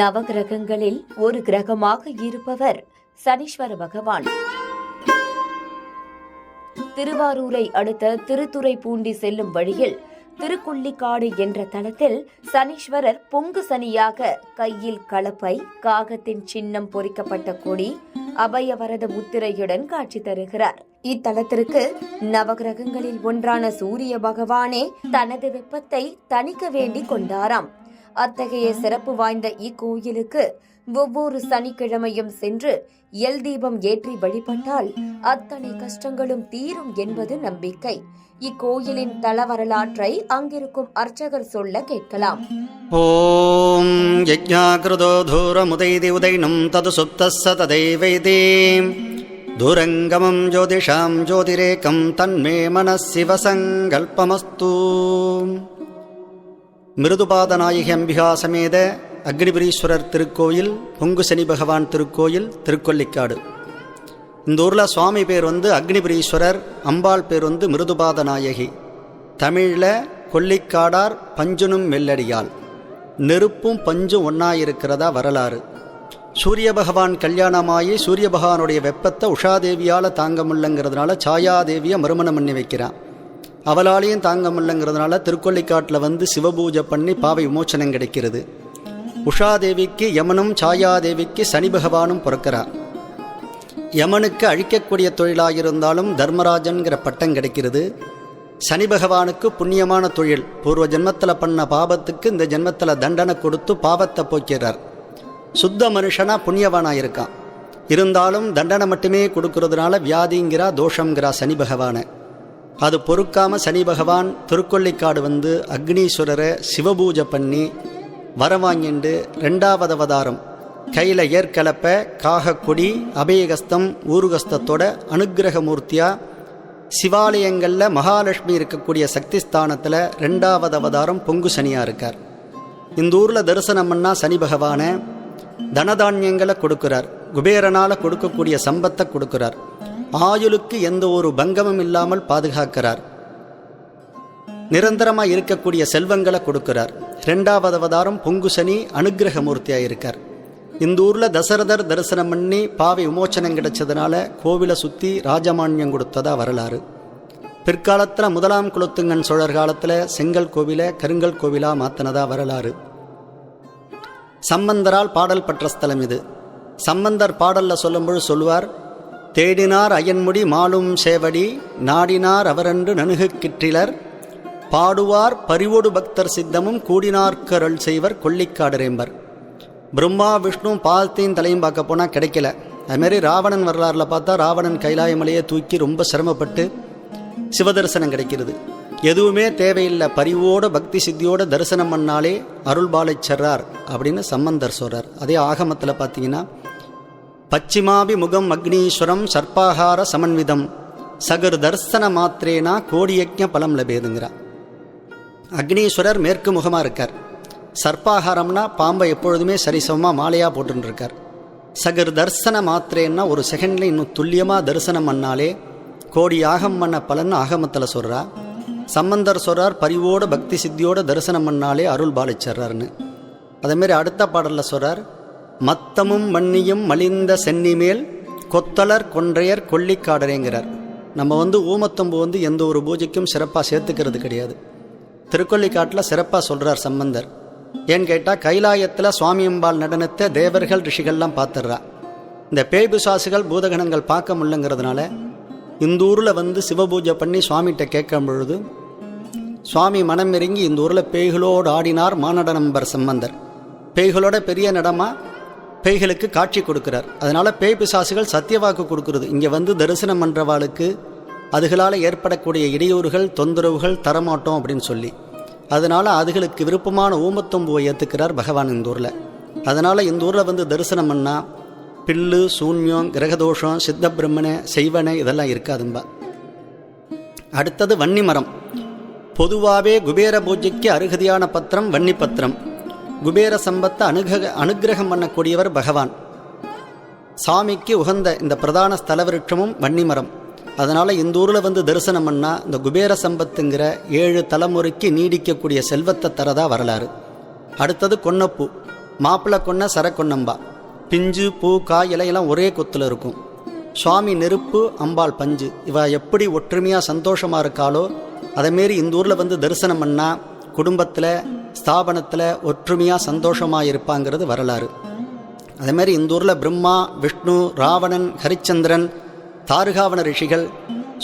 நவகிரகங்களில் ஒரு கிரகமாக இருப்பவர் சனீஸ்வர பகவான். திருவாரூரை அடுத்த திருத்துறை பூண்டி செல்லும் வழியில் திருக்குள்ளிக்காடு என்ற தளத்தில் சனீஸ்வரர் பொங்கு சனியாக கையில் கலப்பை காகத்தின் சின்னம் பொறிக்கப்பட்ட கொடி அபயவரத முத்திரையுடன் காட்சி தருகிறார். இத்தலத்திற்கு நவகிரகங்களில் ஒன்றான சூரிய பகவானே தனது வெப்பத்தை தணிக்க வேண்டி கொண்டாராம். அத்தகைய சிறப்பு வாய்ந்த இக்கோயிலுக்கு ஒவ்வொரு சனிக்கிழமையும் சென்று எல் தீபம் ஏற்றி வழிபட்டால் அத்தனை கஷ்டங்களும் தீரும் என்பது நம்பிக்கை. இக்கோயிலின் தல வரலாற்றை அங்கிருக்கும் அர்ச்சகர் சொல்ல கேட்கலாம். ஓம் யஜ்ஞாகிருதோ தூரமுதைதி உதைனம் தது சுப்தஸ்ஸ ததைவைதி. தூரங்கமம் ஜோதிஷாம் ஜோதிரேக்கம் தன்மே மனசிவசங்கல்பமஸ்தூ மிருதுபாத நாயகி அம்பிகா சமேத அக்னிபுரீஸ்வரர் திருக்கோயில் பொங்கு சனி பகவான் திருக்கோயில் திருக்கொல்லிக்காடு. இந்த ஊரில் சுவாமி பேர் வந்து அக்னிபுரீஸ்வரர் அம்பாள் பேர் வந்து மிருதுபாத நாயகி தமிழில் கொல்லிக்காடார் பஞ்சுனும் மெல்லடியால் நெருப்பும் பஞ்சும் ஒன்றாயிருக்கிறதா வரலாறு. சூரிய பகவான் கல்யாணமாகி சூரிய பகவானுடைய வெப்பத்தை உஷாதேவியால் தாங்க முடியலங்கிறதுனால சாயாதேவியை மறுமணம் பண்ணி வைக்கிறான். அவளாலையும் தாங்க முடியலங்கிறதுனால திருக்கொல்லிக்காட்டில் வந்து சிவபூஜை பண்ணி பாவை விமோச்சனம் கிடைக்கிறது. உஷாதேவிக்கு யமனும் சாயாதேவிக்கு சனி பகவானும் பிறக்கிறார். யமனுக்கு அழிக்கக்கூடிய தொழிலாக இருந்தாலும் தர்மராஜன்கிற பட்டம் கிடைக்கிறது. சனி பகவானுக்கு புண்ணியமான தொழில். பூர்வ ஜென்மத்தில் பண்ண பாபத்துக்கு இந்த ஜென்மத்தில் தண்டனை கொடுத்து பாவத்தை போக்கிறார் சுத்த மனுஷனா புண்ணியவானா இருக்கான். இருந்தாலும் தண்டனை மட்டுமே கொடுக்கறதுனால வியாதிங்கிறா தோஷங்கிறா சனி பகவானை. அது பொறுக்காமல் சனி பகவான் திருக்கொள்ளிக்காடு வந்து அக்னீஸ்வரரை சிவபூஜை பண்ணி வரவாங்கிண்டு ரெண்டாவது அவதாரம். கையில் ஏற்கலப்ப காகக்கொடி அபயகஸ்தம் ஊருகஸ்தத்தோட அனுகிரகமூர்த்தியாக சிவாலயங்களில் மகாலட்சுமி இருக்கக்கூடிய சக்தி ஸ்தானத்தில் ரெண்டாவது அவதாரம் பொங்கு சனியாக இருக்கார். இந்த ஊரில் தரிசனம் பண்ணா சனி பகவானை தனதானியங்களை கொடுக்குறார். குபேரனால் கொடுக்கக்கூடிய சம்பத்தை கொடுக்குறார். ஆயுளுக்கு எந்த ஒரு பங்கமும் இல்லாமல் பாதுகாக்கிறார். நிரந்தரமாக இருக்கக்கூடிய செல்வங்களை கொடுக்கிறார். ரெண்டாவது அவதாரம் பொங்கு சனி அனுகிரகமூர்த்தியாக இருக்கார் இந்த ஊரில் தசரதர் தரிசனம் பண்ணி பாவை விமோச்சனம் கிடைச்சதுனால கோவிலை சுற்றி ராஜமானியம் கொடுத்ததா வரலாறு. பிற்காலத்தில் முதலாம் குலத்துங்கன் சோழர் காலத்தில் செங்கல் கோவிலை கருங்கல் கோவிலாக மாற்றினதா வரலாறு. சம்பந்தரால் பாடல் பற்ற ஸ்தலம் இது. சம்பந்தர் பாடலில் சொல்லும்பொழுது சொல்லுவார் தேடினார் அயன்முடி மாலும் சேவடி நாடினார் அவரன்று நணுகு கிற்றிலர். பாடுவார் பரிவோடு பக்தர் சித்தமும் கூடினார்க்கருள் செய்வர் கொல்லிக்காடுரேம்பர். பிரம்மா விஷ்ணு பால்த்தையும் தலையும் பார்க்க போனால் கிடைக்கல. அதுமாரி ராவணன் வரலாறில் பார்த்தா ராவணன் கைலாயமலையை தூக்கி ரொம்ப சிரமப்பட்டு சிவதரிசனம் கிடைக்கிறது. எதுவுமே தேவையில்லை பரிவோட பக்தி சித்தியோட தரிசனம் பண்ணாலே அருள்பாலை செர்றார் அப்படின்னு சம்பந்தர் சொல்றார். அதே ஆகமத்தில் பார்த்தீங்கன்னா பச்சிமாபிமுகம் அக்னீஸ்வரம் சர்ப்பாகார சமன்விதம். சகர் தர்சன மாத்திரேனா கோடியஜ்ஞ பலம் லபேதுங்கிறார் அக்னீஸ்வரர் மேற்கு முகமாக இருக்கார். சர்ப்பாகாரம்னா பாம்பை எப்பொழுதுமே சரிசமமாக மாலையாக போட்டுருக்கார் சகர் தர்சன மாத்திரேன்னா ஒரு செகண்டில் இன்னும் துல்லியமாக தரிசனம் பண்ணாலே கோடி ஆகம் பண்ண பலன் ஆகமத்தில் சொல்கிறா சம்பந்தர் சொல்கிறார் பரிவோட பக்தி சித்தியோட தரிசனம் பண்ணாலே அருள் பாலிச்சர்றாருன்னு. அதேமாரி அடுத்த பாடலில் சொல்கிறார் மத்தமும் மண்ணியும் மலிந்த சென்னிமேல் கொத்தலர் கொன்றையர் கொல்லிக்காடரேங்கிறார். நம்ம வந்து ஊமத்தம்பு வந்து எந்த ஒரு பூஜைக்கும் சிறப்பாக சேர்த்துக்கிறது கிடையாது. திருக்கொல்லிக்காட்டில் சிறப்பாக சொல்கிறார் சம்பந்தர். ஏன்னு கேட்டால் கைலாயத்தில் சுவாமியம்பால் நடனத்தை தேவர்கள் ரிஷிகள்லாம் பார்த்துடுறா இந்த பேய் பிசாசுகள் பூதகணங்கள் பார்க்க முடியலங்கிறதுனால இந்த ஊரில் வந்து சிவபூஜை பண்ணி சுவாமிகிட்ட கேட்கும் பொழுது சுவாமி மனம் இறங்கி இந்த ஊரில் பேய்களோடு ஆடினார் மாநடனம்பர் சம்பந்தர். பேய்களோட பெரிய நடமாக பேய்களுக்கு காட்சி கொடுக்கிறார். அதனால் பேய் பிசாசுகள் சத்தியவாக்கு கொடுக்கறது. இங்கே வந்து தரிசனம் பண்ணுறவாளுக்கு அதுகளால் ஏற்படக்கூடிய இடையூறுகள் தொந்தரவுகள் தரமாட்டோம் அப்படின்னு சொல்லி. அதனால் அதுகளுக்கு விருப்பமான ஊமத்தொம்புவை ஏற்றுக்கிறார் பகவான் இந்த ஊரில். அதனால் இந்த ஊரில் வந்து தரிசனம் பண்ணால் பில்லு சூன்யம் கிரகதோஷம் சித்த பிரம்மனை செய்வனை இதெல்லாம் இருக்காதும்பா. அடுத்தது வன்னி மரம். பொதுவாகவே குபேர பூஜைக்கு அருகதியான பத்திரம் வன்னி பத்திரம். குபேர சம்பத்தை அனுக அனுகிரகம் பண்ணக்கூடியவர் பகவான். சாமிக்கு உகந்த இந்த பிரதான ஸ்தல விருட்சமும் வன்னிமரம். அதனால் இந்த ஊரில் வந்து தரிசனம் பண்ணால் இந்த குபேர சம்பத்துங்கிற ஏழு தலைமுறைக்கு நீடிக்கக்கூடிய செல்வத்தை தரதா வரலாறு. அடுத்தது கொன்னப்பூ. மாப்பிள்ளை கொன்ன சரக்கொன்னம்பா. பிஞ்சு பூ காய் இலையெல்லாம் ஒரே கொத்தில் இருக்கும். சுவாமி நெருப்பு அம்பாள் பஞ்சு. இவ எப்படி ஒற்றுமையாக சந்தோஷமாக இருக்காளோ அதேமாரி இந்த ஊரில் வந்து தரிசனம் பண்ணால் குடும்பத்தில் ஸ்தாபனத்தில் ஒற்றுமையாக சந்தோஷமாக இருப்பாங்கிறது வரலாறு அதேமாரி இந்த ஊரில் பிரம்மா விஷ்ணு ராவணன் ஹரிச்சந்திரன் தாருகாவன ரிஷிகள்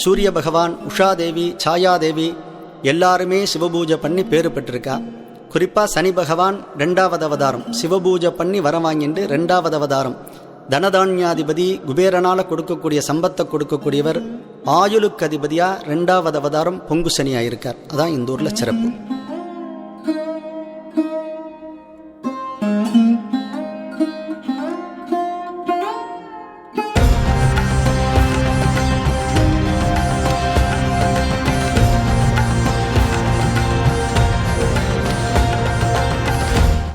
சூரிய பகவான் உஷாதேவி சாயாதேவி எல்லாருமே சிவபூஜை பண்ணி பேறு பெற்றிருக்கா. குறிப்பாக சனி பகவான் ரெண்டாவது அவதாரம். சிவபூஜை பண்ணி வர வாங்கிட்டு ரெண்டாவது அவதாரம். தனதான்யாதிபதி குபேரனால் கொடுக்கக்கூடிய சம்பத்தை கொடுக்கக்கூடியவர் ஆயுளுக்கு அதிபதியாக ரெண்டாவது அவதாரம் பொங்கு சனியாக இருக்கார் அதான் இந்த ஊரில் சிறப்பு.